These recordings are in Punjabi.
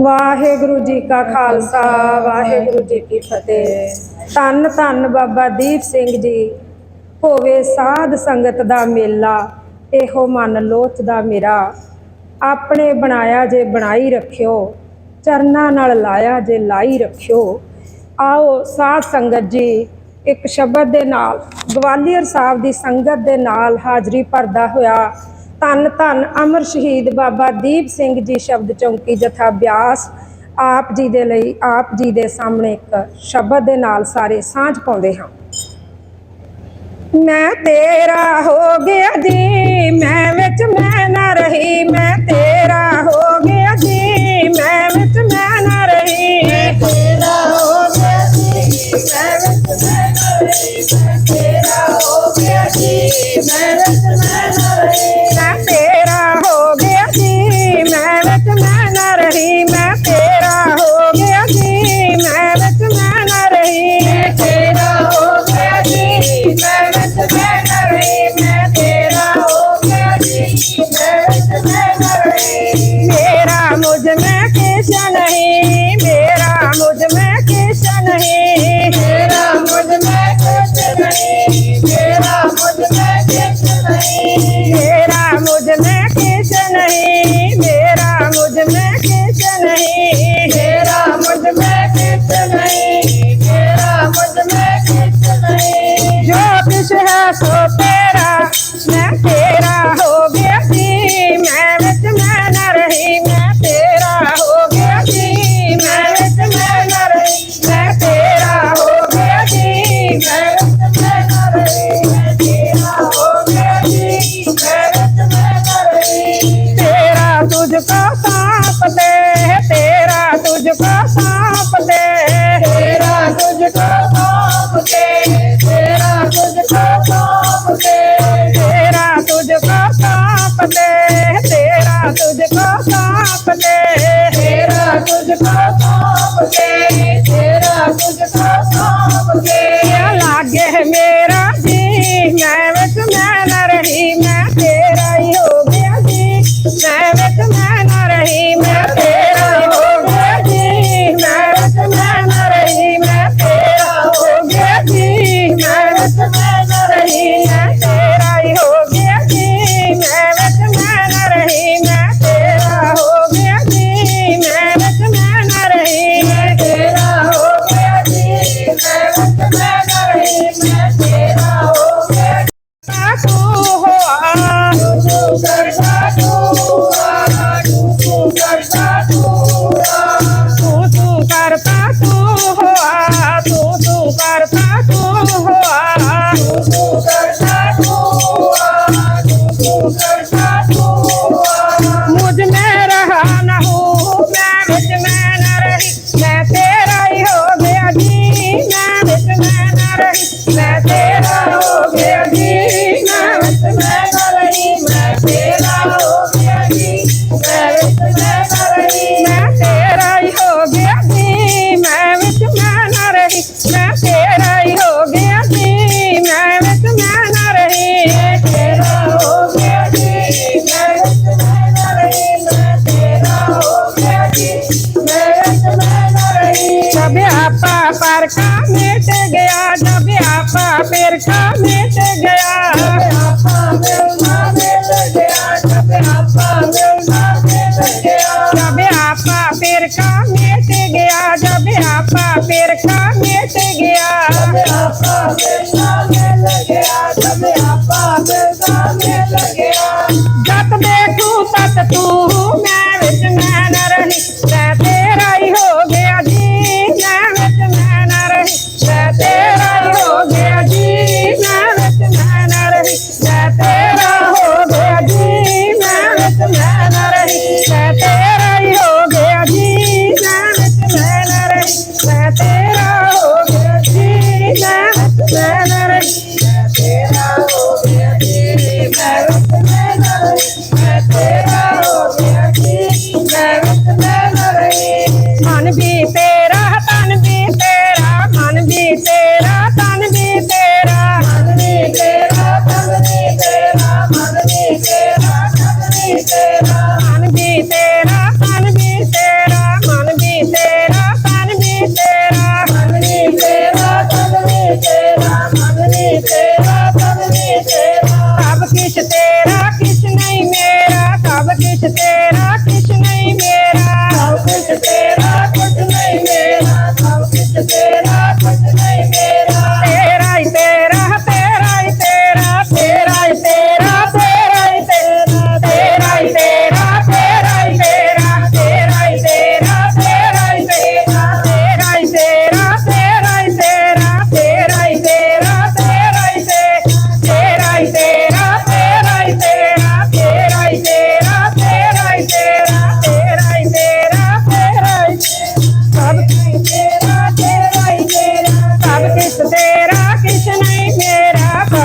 ਵਾਹਿਗੁਰੂ ਜੀ ਕਾ ਖਾਲਸਾ, ਵਾਹਿਗੁਰੂ ਜੀ ਕੀ ਫਤਿਹ। ਧੰਨ ਧੰਨ ਬਾਬਾ ਦੀਪ ਸਿੰਘ ਜੀ। ਹੋਵੇ ਸਾਧ ਸੰਗਤ ਦਾ ਮੇਲਾ, ਇਹੋ ਮਨ ਲੋਚ ਦਾ ਮੇਰਾ। ਆਪਣੇ ਬਣਾਇਆ ਜੇ ਬਣਾਈ ਰੱਖਿਓ, ਚਰਨਾਂ ਨਾਲ ਲਾਇਆ ਜੇ ਲਾਈ ਰੱਖਿਓ। ਆਓ ਸਾਧ ਸੰਗਤ ਜੀ, ਇੱਕ ਸ਼ਬਦ ਦੇ ਨਾਲ, ਗਵਾਲੀਅਰ ਸਾਹਿਬ ਦੀ ਸੰਗਤ ਦੇ ਨਾਲ ਹਾਜ਼ਰੀ ਭਰਦਾ ਹੋਇਆ ਧੰਨ ਧੰਨ ਅਮਰ ਸ਼ਹੀਦ ਬਾਬਾ ਦੀਪ ਸਿੰਘ ਜੀ ਸ਼ਬਦ ਚੌਂਕੀ ਜਥਾ ਬਿਆਸ। ਆਪ ਜੀ ਦੇ ਲਈ, ਆਪ ਜੀ ਦੇ ਸਾਹਮਣੇ ਇੱਕ ਸ਼ਬਦ ਦੇ ਨਾਲ ਸਾਰੇ ਸਾਂਝ ਪਾਉਂਦੇ ਹਾਂ। ਮੈਂ ਤੇਰਾ ਹੋ ਗਿਆ ਜੀ, ਮੈਂ ਵਿੱਚ ਮੈਂ ਨਾ ਰਹੀ, ਮੈਂ ਤੇ जब्यापा परखा मिट गया जब्यापा पेरखा मिट गया जब्यापा पेरखा मिट गया जब्यापा पेरखा मिट गया जत देखू तत तू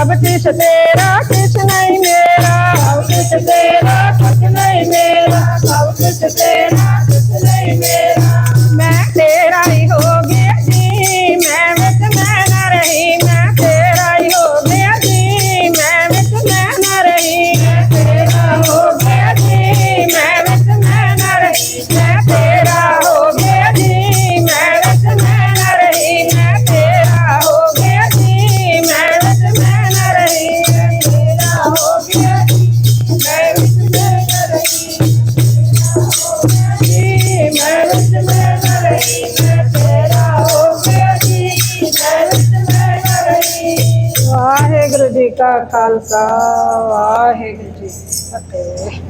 కాబట్టి శతేరా కృష్ణయ్య ਖਾਲਸਾ ਵਾਹਿਗੁਰੂ ਜੀ ਕੀ ਫਤਿਹ।